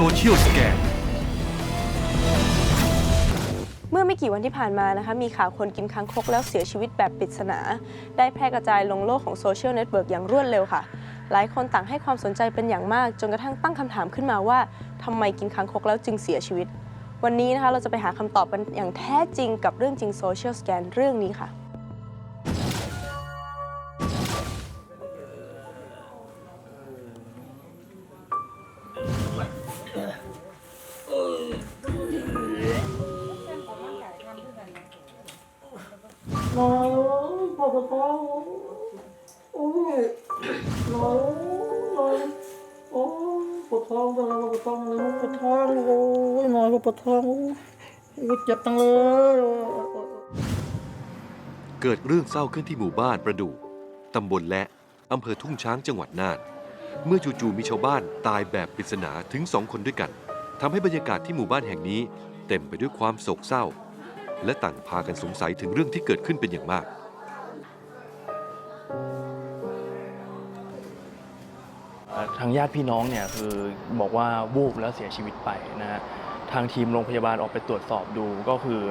โซเชียลสแกนเมื่อไม่กี่วันที่ผ่านมานะคะมีข่าวคนกินค้างคกแล้วเสียชีวิตแบบปริศนา ได้แพร่กระจายลงโลกของโซเชียลเน็ตเวิร์กอย่างรวดเร็วค่ะ หลายคนต่างให้ความสนใจเป็นอย่างมาก จนกระทั่งตั้งคำถามขึ้นมาว่าทำไมกินค้างคกแล้วจึงเสียชีวิต วันนี้นะคะเราจะไปหาคำตอบกันอย่างแท้จริงกับเรื่องจริงโซเชียลสแกนเรื่องนี้ค่ะ ปวดท้องโอ้ยเจ็บจังเลยเกิดเรื่องเศร้าขึ้นที่หมู่บ้านประดู่ตำบลและอำเภอทุ่งช้างจังหวัดน่าน เมื่อจู่ๆมีชาวบ้านตายแบบปริศนาถึงสองคนด้วยกันทำให้บรรยากาศที่หมู่บ้านแห่งนี้เต็มไปด้วยความโศกเศร้า และต่างพากันสงสัยถึงเรื่องที่เกิดขึ้นเป็นอย่างมากเอ่อทางญาติพี่น้องเนี่ยคือบอกว่าวูบแล้วเสียชีวิตไปนะฮะทางทีมโรงพยาบาลออกไปตรวจสอบดูก็คือ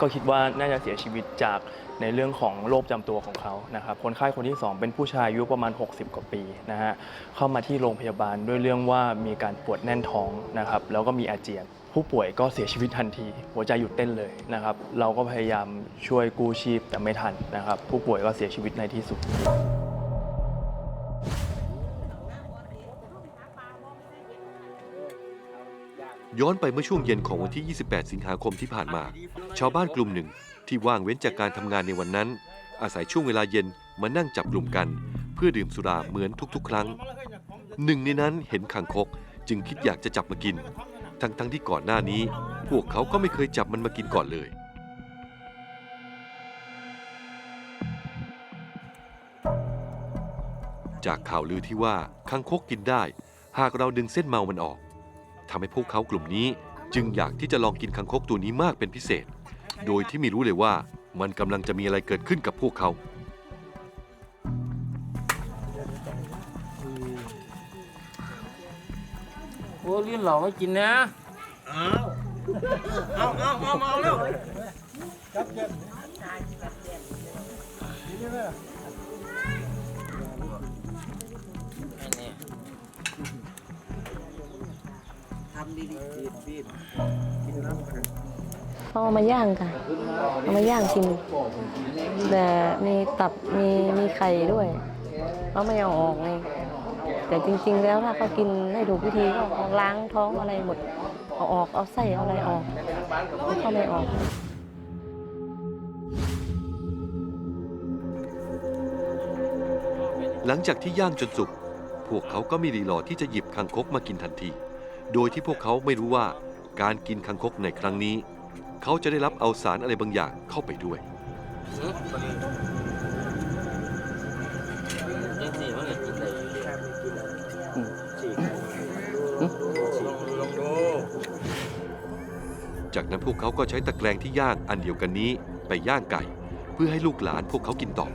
ก็คิดว่าน่าจะเสียชีวิตจากในเรื่องของโรคประจำตัวของเขานะครับ คนไข้คนที่ 2 เป็นผู้ชายอายุประมาณ 60 กว่าปีนะฮะ เข้ามาที่โรงพยาบาลด้วยเรื่องว่ามีการปวดแน่นท้องนะครับ แล้วก็มีอาเจียน ผู้ป่วยก็เสียชีวิตทันที หัวใจหยุดเต้นเลยนะครับ เราก็พยายามช่วยกู้ชีพแต่ไม่ทันนะครับ ผู้ป่วยก็เสียชีวิตในที่สุด ย้อนไปเมื่อช่วงเย็นของวันที่ 28 สิงหาคมที่ผ่านมา ชาวบ้านกลุ่มหนึ่งที่ว่างเว้นจากการทำงานในวันนั้น อาศัยช่วงเวลาเย็นมานั่งจับกลุ่มกัน เพื่อดื่มสุราเหมือนทุกๆ ครั้ง หนึ่งในนั้นเห็นขังคกจึงคิดอยากจะจับมากิน ทั้งๆที่ก่อนหน้านี้ พวกเขาก็ไม่เคยจับมันมากินก่อนเลย จากข่าวลือที่ว่าคังคกกินได้ หากเราดึงเส้นเมามันออก ทำให้พวกเขากลุ่มนี้ จึงอยากที่จะลองกินคังคกตัวนี้มากเป็นพิเศษ โดยที่ไม่รู้เลยว่ามันกำลังจะมีอะไรเกิดขึ้นกับพวกเขา โอ้ยลิ้นเหล่าไม่กินนะเอาเอาเอาเอาเอาเร็ว เขาเอามาย่างค่ะเอามาย่างกินแต่มีตับมีมีไข่ด้วยเขาไม่เอาออกไงแต่จริง ๆ แล้วถ้าเขากินให้ถูกวิธีก็ล้างท้องอะไรหมดเอาออกเอาไส้เอาอะไรออกเขาไม่ออกหลังจากที่ย่างจนสุก พวกเขาก็มีรีรอที่จะหยิบคังคกมากินทันที โดยที่พวกเขาไม่รู้ว่าการกินคังคกในครั้งนี้ เขาจะได้รับเอาสารอะไรบางอย่างเข้าไปด้วย จากนั้นพวกเขาก็ใช้ตะแกรงที่ย่างอันเดียวกันนี้ไปย่างไก่ เพื่อให้ลูกหลานพวกเขากินต่อ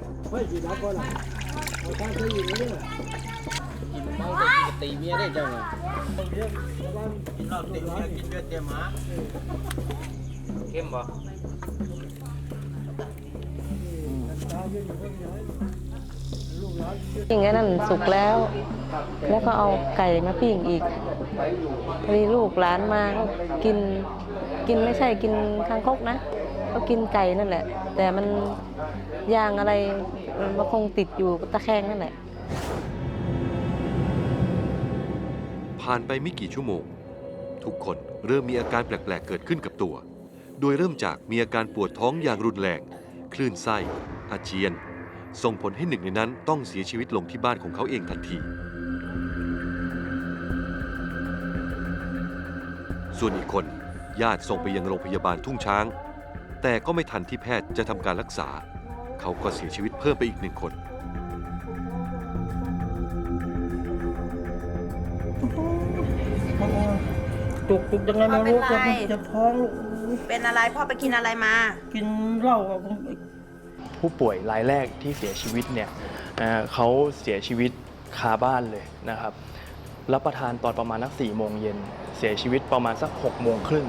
กินเมาจะ ตีเมียได้จังเลยกินเหล้าตีเมียกินเบียร์เต็มหมาเข้มบ่อย่างนั้นนั่นสุกแล้ว แล้วก็เอาไก่มาปิ้งอีกพอดีลูกหลานมาก็กินกินไม่ใช่กินคางคกนะ ก็กินไก่นั่นแหละ แต่มันย่างอะไรมันคงติดอยู่ตะแคงนั่นแหละ ผ่านไปไม่กี่ชั่วโมง ทุกคนเริ่มมีอาการแปลก ๆ เกิดขึ้นกับตัว โดยเริ่มจากมีอาการปวดท้องอย่างรุนแรง คลื่นไส้ อาเจียน ส่งผลให้หนึ่งในนั้นต้องเสียชีวิตลงที่บ้านของเขาเองทันที ส่วนอีกคนญาติส่งไปยังโรงพยาบาลทุ่งช้าง แต่ก็ไม่ทันที่แพทย์จะทำการรักษา เขาก็เสียชีวิตเพิ่มไปอีกหนึ่งคน จุกจุกยังไงไม่รู้พ่อจะเป็นไรจะท้องลูกเป็นอะไรพ่อไปกินอะไรมา กินเหล้าอะผู้ป่วยรายแรกที่เสียชีวิตเนี่ยเอ่อเขาเสียชีวิตคาบ้านเลยนะครับ รับประทานตอนประมาณสักสี่โมงเย็น เสียชีวิตประมาณสัก6กโมงครึ่ง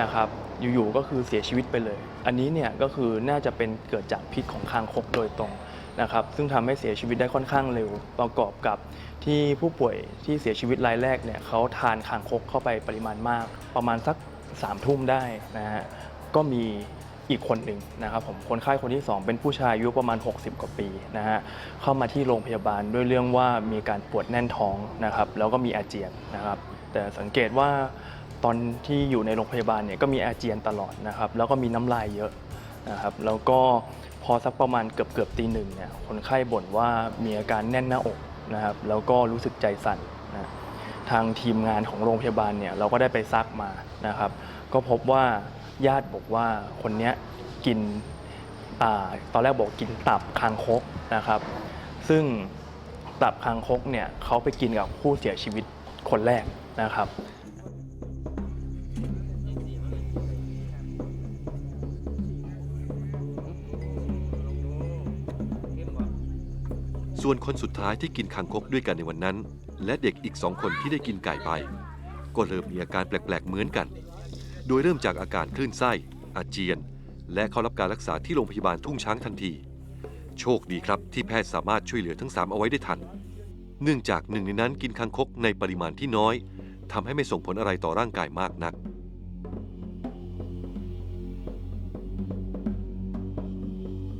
นะครับ อยู่ๆก็คือเสียชีวิตไปเลย อันนี้เนี่ยก็คือน่าจะเป็นเกิดจากพิษของคางคกโดยตรง นะครับซึ่งทำให้เสียชีวิตได้ค่อนข้างเร็ว ประกอบกับที่ผู้ป่วยที่เสียชีวิตรายแรกเนี่ยเขาทานคางคกเข้าไปปริมาณมาก ประมาณสัก3ามทุ่มได้นะฮะก็มีอีกคนหนึ่งนะครับผมคนไข้คนที่ 2 เป็นผู้ชายอายุประมาณ 60 กว่าปีนะฮะเข้ามาที่โรงพยาบาลด้วยเรื่องว่ามีการปวดแน่นท้องนะครับแล้วก็มีอาเจียนนะครับ แต่สังเกตว่าตอนที่อยู่ในโรงพยาบาลเนี่ยก็มีอาเจียนตลอดนะครับแล้วก็มีน้ำลายเยอะนะครับแล้วก็ พอสักประมาณเกือบเกือบตีหนึ่งเนี่ยคนไข้บ่นว่ามีอาการแน่นหน้าอกนะครับแล้วก็รู้สึกใจสั่นนะทางทีมงานของโรงพยาบาลเนี่ยเราก็ได้ไปซักมานะครับ ก็พบว่าญาติบอกว่าคนนี้กินอตอนแรกบอกกินตับคางคกนะครับ ซึ่งตับคางคกเนี่ยเขาไปกินกับผู้เสียชีวิตคนแรกนะครับ ส่วนคนสุดท้ายที่กินคางคกด้วยกันในวันนั้น และเด็กอีกสองคนที่ได้กินไก่ไป ก็เริ่มมีอาการแปลกๆเหมือนกัน โดยเริ่มจากอาการคลื่นไส้ อาเจียน และเข้ารับการรักษาที่โรงพยาบาลทุ่งช้างทันที โชคดีครับที่แพทย์สามารถช่วยเหลือทั้ง 3 เอาไว้ได้ทัน เนื่องจากหนึ่งในนั้นกินคางคกในปริมาณที่น้อยทำให้ไม่ส่งผลอะไรต่อร่างกายมากนัก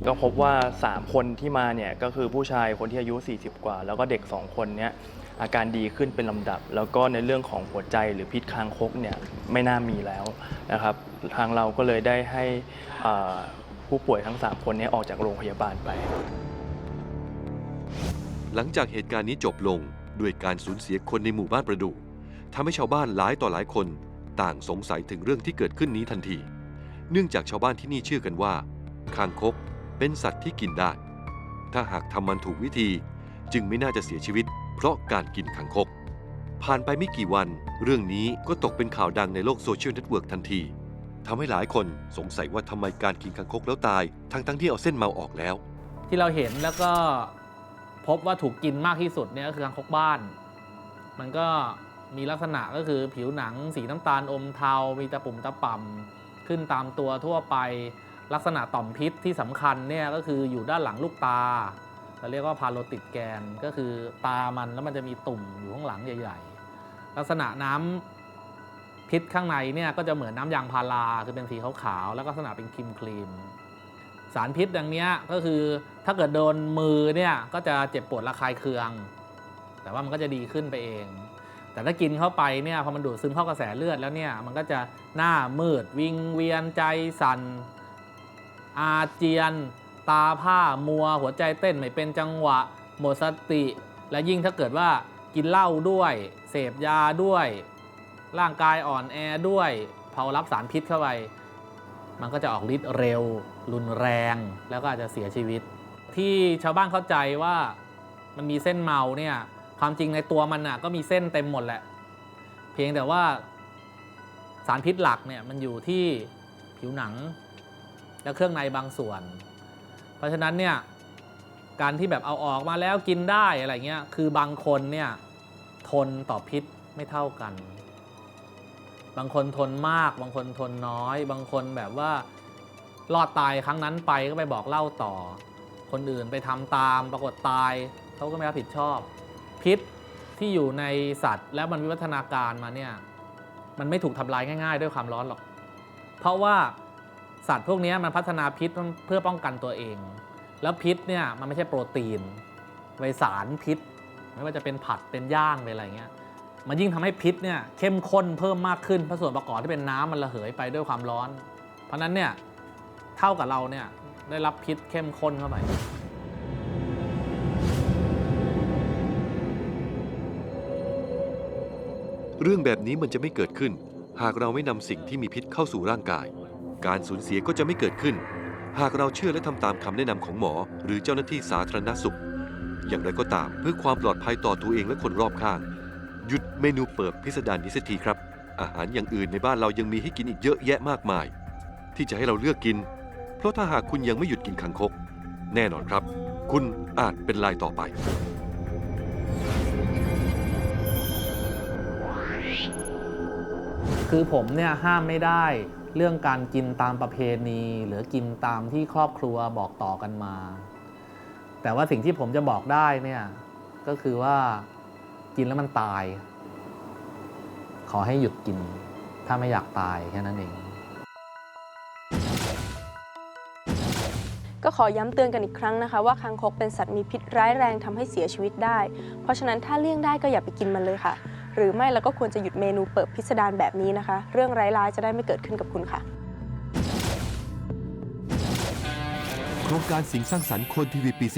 ก็พบว่า 3 คนที่มาเนี่ยก็คือผู้ชายคนที่อายุ 40 กว่า แล้วก็เด็ก 2 คนเนี้ยอาการดีขึ้นเป็นลำดับ แล้วก็ในเรื่องของหัวใจหรือพิษคางคกเนี่ยไม่น่ามีแล้วนะครับทางเราก็เลยได้ให้ผู้ป่วยทั้ง 3 คนนี้ออกจากโรงพยาบาลไป หลังจากเหตุการณ์นี้จบลงด้วยการสูญเสียคนในหมู่บ้านประดูทำให้ชาวบ้านหลายต่อหลายคน ต่างสงสัยถึงเรื่องที่เกิดขึ้นนี้ทันที เนื่องจากชาวบ้านที่นี่เชื่อกันว่า คางคก เป็นสัตว์ที่กินได้ ถ้าหากทำมันถูกวิธีจึงไม่น่าจะเสียชีวิต เพราะการกินคางคก ผ่านไปไม่กี่วัน เรื่องนี้ก็ตกเป็นข่าวดังในโลกโซเชียลเน็ตเวิร์กทันทีทำให้หลายคนสงสัยว่าทำไมการกินคางคกแล้วตาย ทั้งๆที่เอาเส้นเมาออกแล้ว ที่เราเห็นแล้วก็พบว่าถูกกินมากที่สุดเนี่ยก็คือคางคกบ้าน มันก็มีลักษณะก็คือผิวหนังสีน้ำตาลอมเทา มีตะปุ่มตะป่ำขึ้นตามตัวทั่วไป ลักษณะต่อมพิษที่สำคัญเนี่ยก็คืออยู่ด้านหลังลูกตาเราเรียกว่าพาโลติดแกนก็คือตามันแล้วมันจะมีตุ่มอยู่ข้างหลังใหญ่ๆ ลักษณะน้ำพิษข้างในเนี่ยก็จะเหมือนน้ำยางพาราคือเป็นสีขาวๆแล้วก็ลักษณะเป็นครีมครีมสารพิษดังนี้ก็คือถ้าเกิดโดนมือเนี่ยก็จะเจ็บปวดระคายเคือง แต่ว่ามันก็จะดีขึ้นไปเอง แต่ถ้ากินเข้าไปเนี่ยพอมันดูดซึมเข้ากระแสเลือดแล้วเนี่ยมันก็จะหน้ามืดวิงเวียนใจสั่น อาเจียน ตาผ้ามัว หัวใจเต้นไม่เป็นจังหวะ หมดสติ และยิ่งถ้าเกิดว่ากินเหล้าด้วย เสพยาด้วย ร่างกายอ่อนแอด้วยพอรับสารพิษเข้าไป มันก็จะออกฤทธิ์เร็ว รุนแรง แล้วก็อาจจะเสียชีวิต ที่ชาวบ้านเข้าใจว่ามันมีเส้นเมาเนี่ยความจริงในตัวมันน่ะก็มีเส้นเต็มหมดแหละ เพียงแต่ว่าสารพิษหลักเนี่ยมันอยู่ที่ผิวหนัง และเครื่องในบางส่วน เพราะฉะนั้นเนี่ยการที่แบบเอาออกมาแล้วกินได้อะไรเงี้ยคือบางคนเนี่ยทนต่อพิษไม่เท่ากัน บางคนทนมาก บางคนทนน้อย บางคนแบบว่ารอดตายครั้งนั้นไปก็ไปบอกเล่าต่อ คนอื่นไปทำตามปรากฏตายเขาก็ไม่รับผิดชอบ พิษที่อยู่ในสัตว์ แล้วมันวิวัฒนาการมาเนี่ยมันไม่ถูกทำลายง่าย ๆ ด้วยความร้อนหรอก เพราะว่า สัตว์พวกนี้มันพัฒนาพิษเพื่อป้องกันตัวเอง แล้วพิษเนี่ยมันไม่ใช่โปรตีนไวสารพิษ ไม่ว่าจะเป็นผัดเป็นย่างเป็นอะไรเงี้ยมันยิ่งทำให้พิษเนี่ยเข้มข้นเพิ่มมากขึ้นเพราะส่วนประกอบที่เป็นน้ำมันระเหยไปด้วยความร้อน เพราะนั้นเนี่ยเท่ากับเราเนี่ยได้รับพิษเข้มข้นเข้าไปเรื่องแบบนี้มันจะไม่เกิดขึ้น หากเราไม่นำสิ่งที่มีพิษเข้าสู่ร่างกาย การสูญเสียก็จะไม่เกิดขึ้น หากเราเชื่อและทำตามคำแนะนำของหมอ หรือเจ้าหน้าที่สาธารณสุข อย่างไรก็ตามเพื่อความปลอดภัยต่อตัวเองและคนรอบข้าง หยุดเมนูเปิดพิสดารนี้สักทีครับ อาหารอย่างอื่นในบ้านเรายังมีให้กินอีกเยอะแยะมากมาย ที่จะให้เราเลือกกิน เพราะถ้าหากคุณยังไม่หยุดกินคังคก แน่นอนครับ คุณอาจเป็นลายต่อไปคือผมเนี่ยห้ามไม่ได้ เรื่องการกินตามประเพณี หรือกินตามที่ครอบครัวบอกต่อกันมา แต่ว่าสิ่งที่ผมจะบอกได้เนี่ยก็คือว่ากินแล้วมันตาย ขอให้หยุดกิน ถ้าไม่อยากตายแค่นั้นเอง ก็ขอย้ำเตือนกันอีกครั้งนะคะ ว่าคางคกเป็นสัตว์มีพิษร้ายแรงทำให้เสียชีวิตได้ เพราะฉะนั้นถ้าเลี่ยงได้ก็อย่าไปกินมันเลยค่ะ หรือไม่เราก็ควรจะหยุดเมนูเปิดพิสดารแบบนี้นะคะ เรื่องร้ายๆจะได้ไม่เกิดขึ้นกับคุณค่ะ โครงการสิ่งสร้างสรรค์คนทีวีปี 11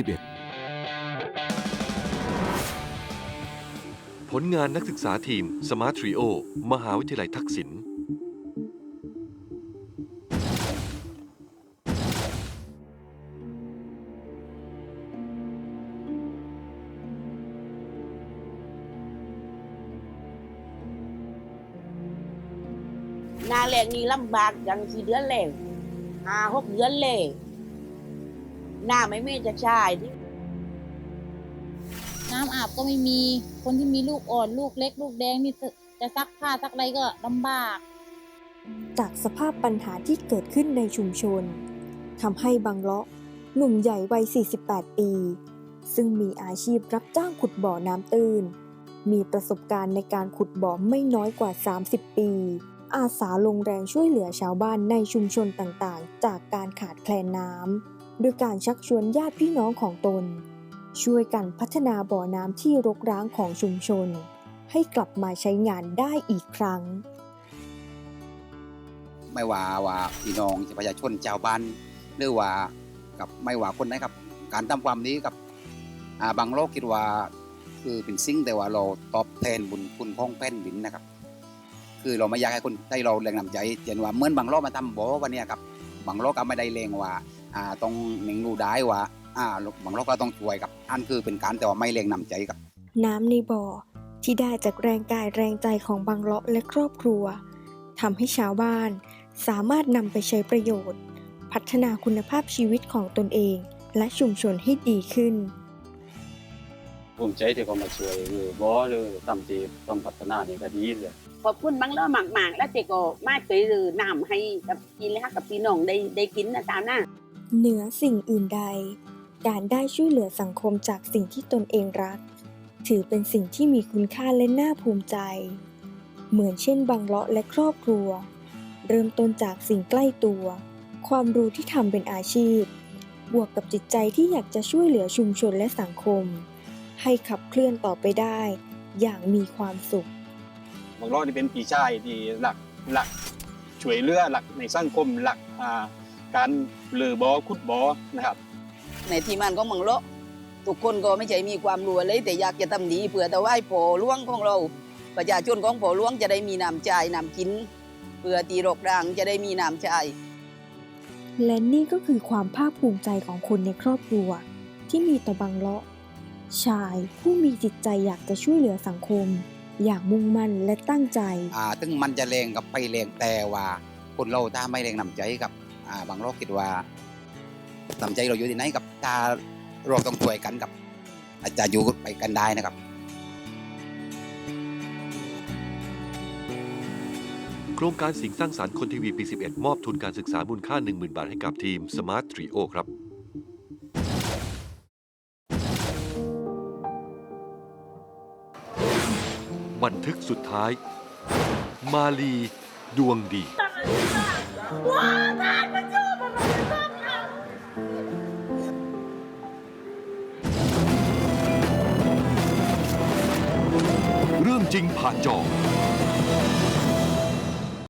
ผลงานนักศึกษาทีม Smart Trio มหาวิทยาลัยทักษิณ หนาแรงนี่ลำบากอย่างสี่เดือนแล้วห้าหกเดือนเลยหน้าไม่มีจะใช่ที่น้ำอาบก็ไม่มี คนที่มีลูกอ่อน ลูกเล็ก ลูกแดงนี่จะจะซักผ้าซักอะไรก็ลำบาก จากสภาพปัญหาที่เกิดขึ้นในชุมชนทำให้บางเลาะหนุ่มใหญ่วัย 48 ปี ซึ่งมีอาชีพรับจ้างขุดบ่อน้ำตื้น มีประสบการณ์ในการขุดบ่อไม่น้อยกว่า 30 ปี อาสาลงแรงช่วยเหลือชาวบ้านในชุมชนต่างๆ จากการขาดแคลนน้ำด้วยการชักชวนญาติพี่น้องของตน ช่วยกันพัฒนาบ่อน้ำที่รกร้างของชุมชน ให้กลับมาใช้งานได้อีกครั้ง ไม่ว่าว่าพี่น้องจะประชาชนชาวบ้านหรือว่ากับไม่ว่าคนไหนครับ การทำความดีกับอาบางโลกคิดว่าคือเป็นสิ่งแต่ว่าเราตอบแทนบุญคุณพ้องแผ่นดินนะครับ คือเราไม่อยากให้คนได้เราแรงนำใจเช่นว่าเหมื่อนบางโลกมาทำบ่อวันเนี้ยครับบางโลกก็ไม่ได้แรงว่าอ่าต้องหนึ่งรูได้ว่าอ่าบางโลกก็ต้องช่วยกับอันคือเป็นการแต่ว่าไม่แรงนำใจครับ น้ำในบ่อที่ได้จากแรงกายแรงใจของบางเลาะและครอบครัวทำให้ชาวบ้านสามารถนำไปใช้ประโยชน์ พัฒนาคุณภาพชีวิตของตนเอง และชุมชนให้ดีขึ้น ภูมิใจที่เขามาช่วยหรือบ่หรือทำที่ต้องพัฒนานี่ก็ดีเลยขอบคุณบางเล่ามากๆแล้วเจก็มาช่วยเหลือน้ำให้กับกินเลยค่ะกับพี่น้องได้ได้กินนะตามหน้าเหนือสิ่งอื่นใด การได้ช่วยเหลือสังคมจากสิ่งที่ตนเองรัก ถือเป็นสิ่งที่มีคุณค่าและน่าภูมิใจ เหมือนเช่นบางเลาะและครอบครัว เริ่มต้นจากสิ่งใกล้ตัว ความรู้ที่ทำเป็นอาชีพ บวกกับจิตใจที่อยากจะช่วยเหลือชุมชนและสังคม ให้ขับเคลื่อนต่อไปได้ อย่างมีความสุขบางรอบนี่เป็นปีชายที่หลักหลักช่วยเหลือหลักในสังคมหลักอ่าการเลือบอขุดบอนะครับ ในทีมงานของเมืองโลกทุกคนก็ไม่ใช่มีความรู้อะไรแต่อยากจะทำดีเพื่อแต่ว่าให้ผอล่วงของเรา ประชาชนของผอล่วงจะได้มีน้ำใจน้ำกิน เพื่อตีรกรางจะได้มีน้ำใจและนี่ก็คือความภาคภูมิใจของคนในครอบครัว ที่มีต่อบังเลาะ ชายผู้มีจิตใจอยากจะช่วยเหลือสังคม อย่างมุ่งมั่นและตั้งใจ อ่าถึงมันจะแรงกับไปแรงแต่ว่า คนเราถ้าไม่แรงนำใจกับอ่าบางโลกคิดว่านำใจเราอยู่ที่ไหนกับถ้าเราต้องช่วยกันกับ อาจจะอยู่ไปกันได้นะครับโครงการสิงสร้างสรรค์คนทีวีปี 11 มอบทุนการศึกษามูลค่า 10,000 บาทให้กับทีม Smart Trio ครับ สุดท้าย มาลีดวงดี เรื่องจริงผ่านจอ